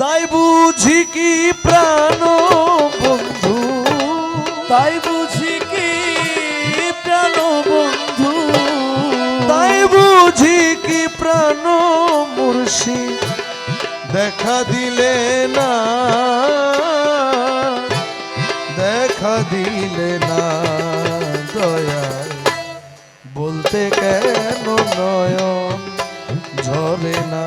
তাই বুঝি কি প্রাণ বন্ধু? তাই বুঝি কি প্রাণ বন্ধু? তাই বুঝি কি প্রাণ মুর্শি? দেখা দিলে না দেখা দিলে না দয়াল। বলতে কেন নয়ন ঝরে না?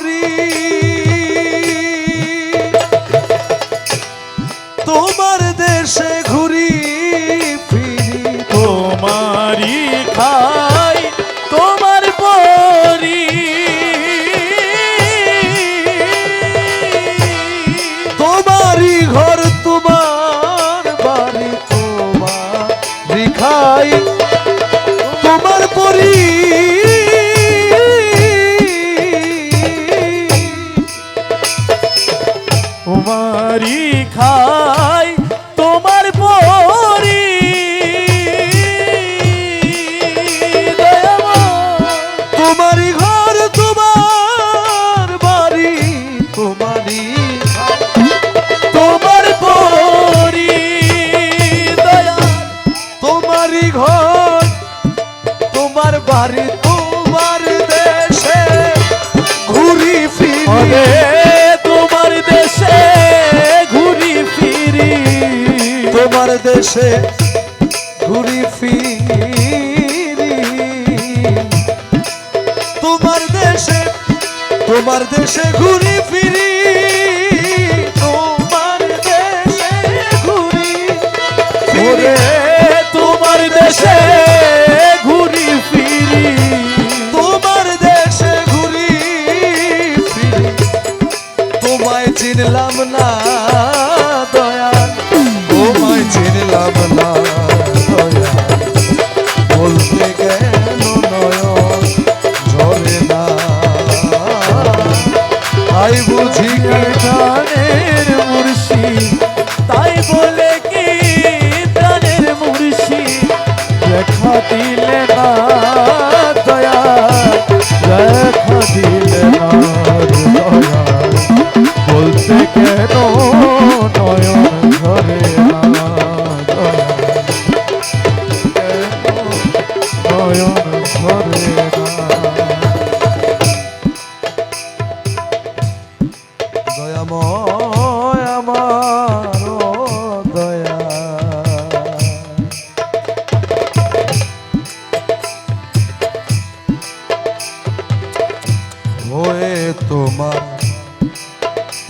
তোমার দেশে ঘুরি তোমারই তোমার পরি দয়া তোমারই ঘর তোমার বাড়ি তোমার দেশে ঘুরি ফিরি। তোমার দেশে ঘুরি ফিরি। তোমার দেশে ঘুরি ফিরি। তোমার দেশে ঘুরি ফিরি তোমার দেশে ঘুরি ফিরে। তোমার দেশে ঘুরি ফিরি। তোমার দেশে ঘুরি ফিরি। তোমায় চিনলাম না।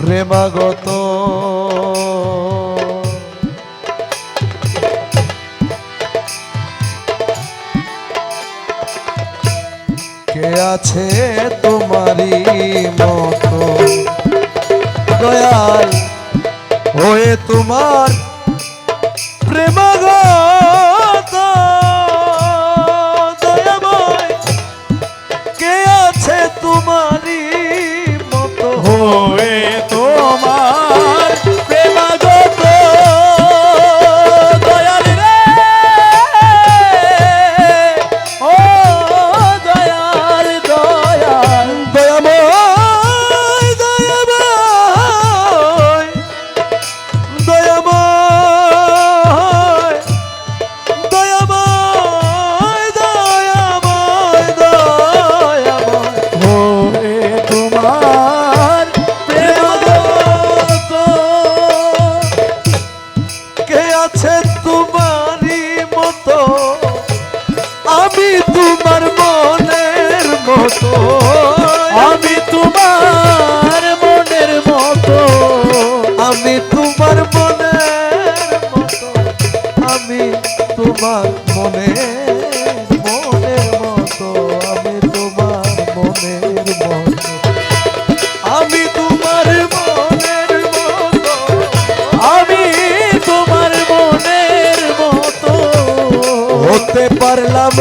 প্রেমাগত। কে আছে তোমারই মতো? দয়াল হয়ে তোমার প্রেমাগত। মতো আমি তোমার মনের মতো। আমি তোমার মনের মতো। আমি তোমার মনের মতো। আমি তোমার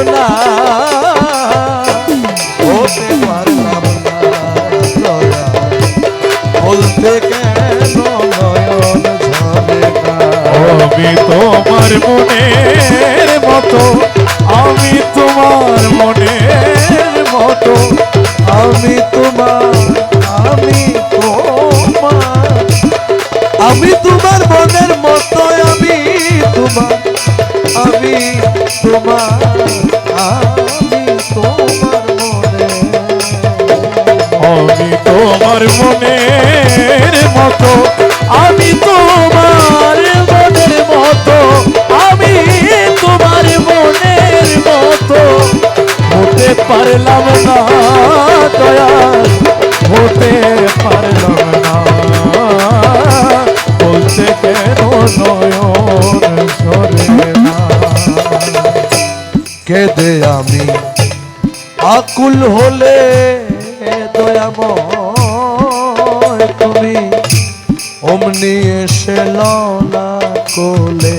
না। হতে পারলাম না বলতে কেন নয়ন আমি তোমার মনের মতো আমি তোমার মনের মতো। আমি তোমার আমি তোমার আমি তোমার তোমার মনের মতো, আমি তোমার মনের মতো, আমি তোমার মনের মতো। হতে পারলাম না দয়াল, হতে পারলাম না। বলতে কেন সরে না। কেঁদে আমি আকুল হলে দয়াময় অমনি এসে লনা কোলে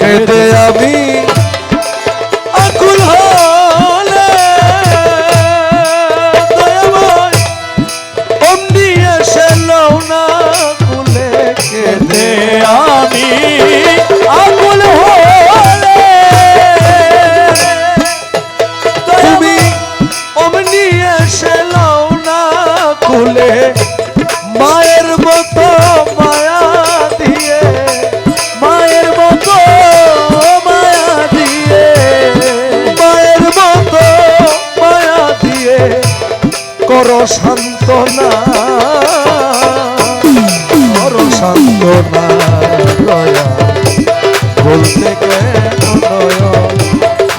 কেঁদে আমি আকুল হলে অমনি এসে লনা কোলে কেঁদে আমি আকুল হলে তুমি অমনি না করো সান্তনা করো সান্তনা দয়া বলতে কেন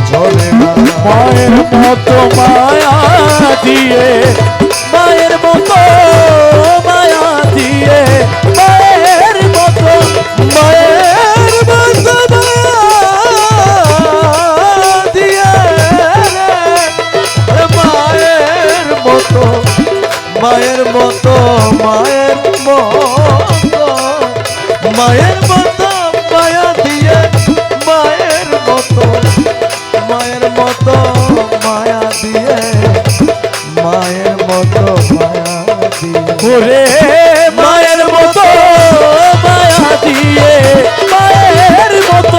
ঝরে মায়ের মতো মায়া দিয়ে মায়ের মতো মায়ের মতো মায়া দিয়ে মায়ের মতো মায়ের মতো মায়া দিয়ে মায়ের মতো মায়া মায়ের মতো মায়া দিয়ে মায়ের মতো